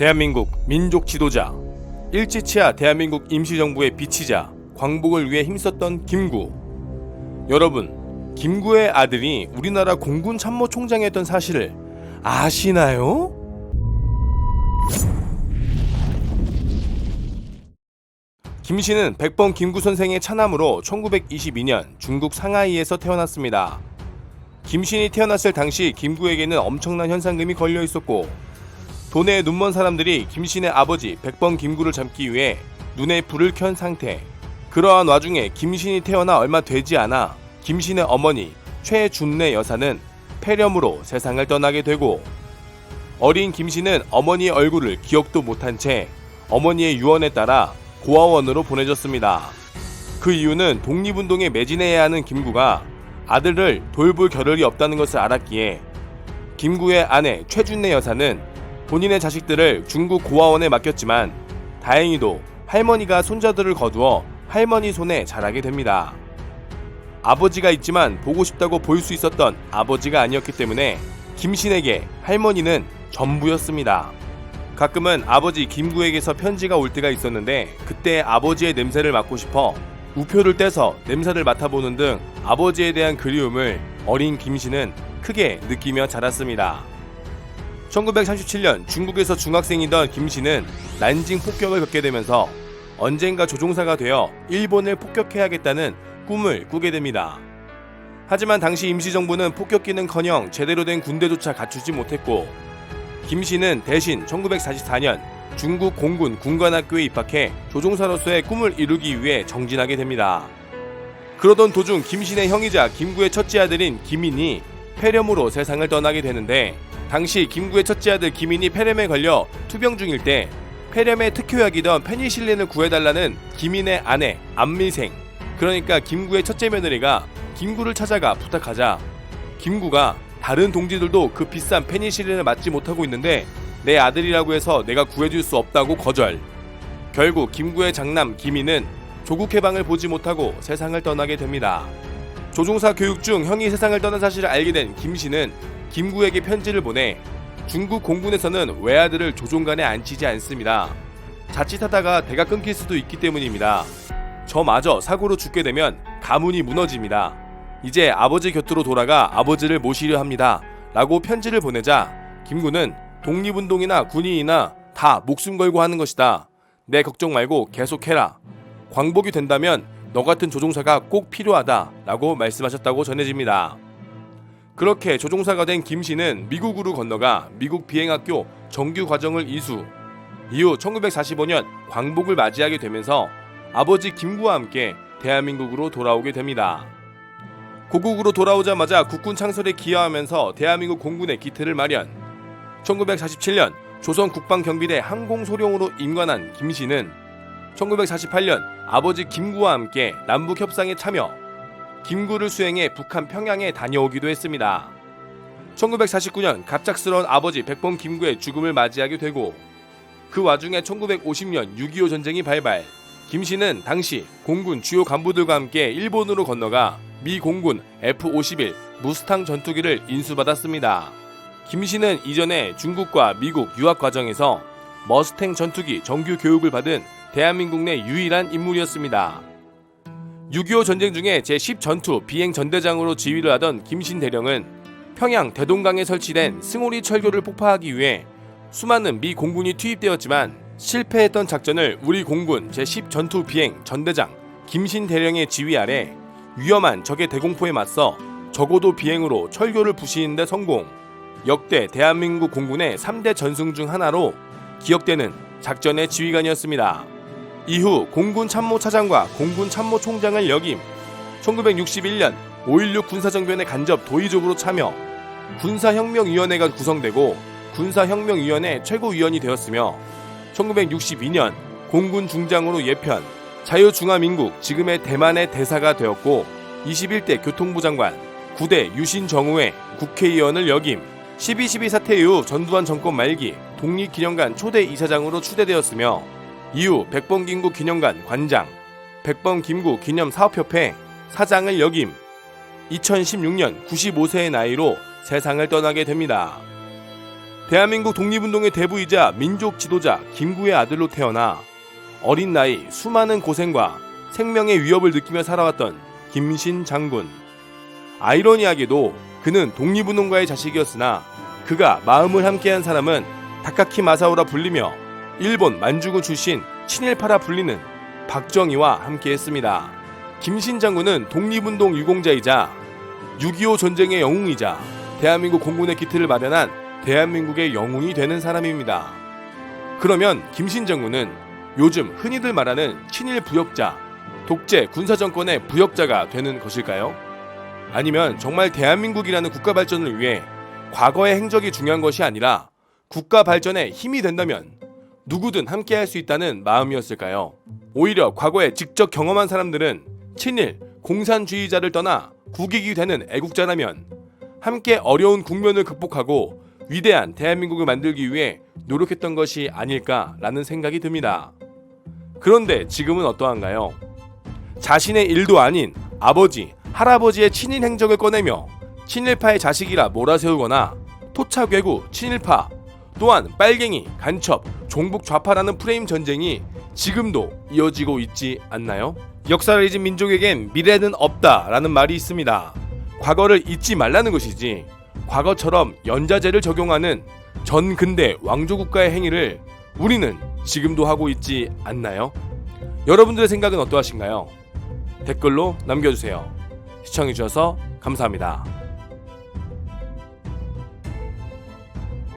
대한민국 민족 지도자 일지치하 대한민국 임시정부의 비치자 광복을 위해 힘썼던 김구 여러분 김구의 아들이 우리나라 공군 참모총장이었던 사실을 아시나요? 김 씨는 백범 김구 선생의 차남으로 1922년 중국 상하이에서 태어났습니다. 김신이 태어났을 당시 김구에게는 엄청난 현상금이 걸려 있었고 돈에 눈먼 사람들이 김신의 아버지 백범 김구를 잡기 위해 눈에 불을 켠 상태. 그러한 와중에 김신이 태어나 얼마 되지 않아 김신의 어머니 최준내 여사는 폐렴으로 세상을 떠나게 되고 어린 김신은 어머니의 얼굴을 기억도 못한 채 어머니의 유언에 따라 고아원으로 보내졌습니다. 그 이유는 독립운동에 매진해야 하는 김구가 아들을 돌볼 겨를이 없다는 것을 알았기에 김구의 아내 최준내 여사는 본인의 자식들을 중국 고아원에 맡겼지만 다행히도 할머니가 손자들을 거두어 할머니 손에 자라게 됩니다. 아버지가 있지만 보고 싶다고 보일 수 있었던 아버지가 아니었기 때문에 김신에게 할머니는 전부였습니다. 가끔은 아버지 김구에게서 편지가 올 때가 있었는데 그때 아버지의 냄새를 맡고 싶어 우표를 떼서 냄새를 맡아보는 등 아버지에 대한 그리움을 어린 김씨는 크게 느끼며 자랐습니다. 1937년 중국에서 중학생이던 김씨는 난징 폭격을 겪게 되면서 언젠가 조종사가 되어 일본을 폭격해야겠다는 꿈을 꾸게 됩니다. 하지만 당시 임시정부는 폭격기는커녕 제대로 된 군대조차 갖추지 못했고 김씨는 대신 1944년 중국 공군 군관학교에 입학해 조종사로서의 꿈을 이루기 위해 정진하게 됩니다. 그러던 도중 김신의 형이자 김구의 첫째 아들인 김인이 폐렴으로 세상을 떠나게 되는데 당시 김구의 첫째 아들 김인이 폐렴에 걸려 투병 중일 때 폐렴의 특효약이던 페니실린을 구해달라는 김인의 아내 안미생 그러니까 김구의 첫째 며느리가 김구를 찾아가 부탁하자 김구가 다른 동지들도 그 비싼 페니실린을 맞지 못하고 있는데 내 아들이라고 해서 내가 구해줄 수 없다고 거절. 결국 김구의 장남 김희는 조국 해방을 보지 못하고 세상을 떠나게 됩니다. 조종사 교육 중 형이 세상을 떠난 사실을 알게 된 김씨는 김구에게 편지를 보내 중국 공군에서는 외아들을 조종관에 앉히지 않습니다. 자칫하다가 대가 끊길 수도 있기 때문입니다. 저마저 사고로 죽게 되면 가문이 무너집니다. 이제 아버지 곁으로 돌아가 아버지를 모시려 합니다. 라고 편지를 보내자 김구는 독립운동이나 군인이나 다 목숨 걸고 하는 것이다. 내 걱정 말고 계속해라. 광복이 된다면 너 같은 조종사가 꼭 필요하다. 라고 말씀하셨다고 전해집니다. 그렇게 조종사가 된 김 씨는 미국으로 건너가 미국 비행학교 정규 과정을 이수. 이후 1945년 광복을 맞이하게 되면서 아버지 김구와 함께 대한민국으로 돌아오게 됩니다. 고국으로 돌아오자마자 국군 창설에 기여하면서 대한민국 공군의 기틀을 마련. 1947년 조선 국방경비대 항공소령으로 임관한 김 씨는 1948년 아버지 김구와 함께 남북 협상에 참여, 김구를 수행해 북한 평양에 다녀오기도 했습니다. 1949년 갑작스러운 아버지 백범 김구의 죽음을 맞이하게 되고 그 와중에 1950년 6.25 전쟁이 발발. 김 씨는 당시 공군 주요 간부들과 함께 일본으로 건너가 미 공군 F-51 무스탕 전투기를 인수받았습니다. 김 씨는 이전에 중국과 미국 유학 과정에서 머스탱 전투기 정규 교육을 받은 대한민국 내 유일한 인물이었습니다. 6.25 전쟁 중에 제10전투 비행 전대장으로 지휘를 하던 김신 대령은 평양 대동강에 설치된 승오리 철교를 폭파하기 위해 수많은 미 공군이 투입되었지만 실패했던 작전을 우리 공군 제10전투 비행 전대장 김신 대령의 지휘 아래 위험한 적의 대공포에 맞서 적어도 비행으로 철교를 부시는 데 성공. 역대 대한민국 공군의 3대 전승 중 하나로 기억되는 작전의 지휘관이었습니다. 이후 공군 참모차장과 공군 참모총장을 역임, 1961년 5.16 군사정변에 간접 도의적으로 참여, 군사혁명위원회가 구성되고 군사혁명위원회 최고위원이 되었으며 1962년 공군 중장으로 예편, 자유중화민국 지금의 대만의 대사가 되었고 21대 교통부 장관, 9대 유신정우회 국회의원을 역임, 12.12 사태 이후 전두환 정권 말기 독립기념관 초대 이사장으로 추대되었으며 이후 백범김구 기념관 관장, 백범김구 기념사업협회 사장을 역임 2016년 95세의 나이로 세상을 떠나게 됩니다. 대한민국 독립운동의 대부이자 민족 지도자 김구의 아들로 태어나 어린 나이 수많은 고생과 생명의 위협을 느끼며 살아왔던 김신 장군. 아이러니하게도 그는 독립운동가의 자식이었으나 그가 마음을 함께한 사람은 다카키 마사오라 불리며 일본 만주군 출신 친일파라 불리는 박정희와 함께했습니다. 김신 장군은 독립운동 유공자이자 6.25 전쟁의 영웅이자 대한민국 공군의 기틀을 마련한 대한민국의 영웅이 되는 사람입니다. 그러면 김신 장군은 요즘 흔히들 말하는 친일 부역자, 독재 군사 정권의 부역자가 되는 것일까요? 아니면 정말 대한민국이라는 국가 발전을 위해 과거의 행적이 중요한 것이 아니라 국가 발전에 힘이 된다면 누구든 함께 할 수 있다는 마음이었을까요? 오히려 과거에 직접 경험한 사람들은 친일, 공산주의자를 떠나 국익이 되는 애국자라면 함께 어려운 국면을 극복하고 위대한 대한민국을 만들기 위해 노력했던 것이 아닐까라는 생각이 듭니다. 그런데 지금은 어떠한가요? 자신의 일도 아닌 아버지, 할아버지의 친일 행적을 꺼내며 친일파의 자식이라 몰아세우거나 토착 외구, 친일파, 또한 빨갱이, 간첩, 종북 좌파라는 프레임 전쟁이 지금도 이어지고 있지 않나요? 역사를 잊은 민족에겐 미래는 없다라는 말이 있습니다. 과거를 잊지 말라는 것이지 과거처럼 연자제를 적용하는 전 근대 왕조 국가의 행위를 우리는 지금도 하고 있지 않나요? 여러분들의 생각은 어떠하신가요? 댓글로 남겨주세요. 시청해주셔서 감사합니다.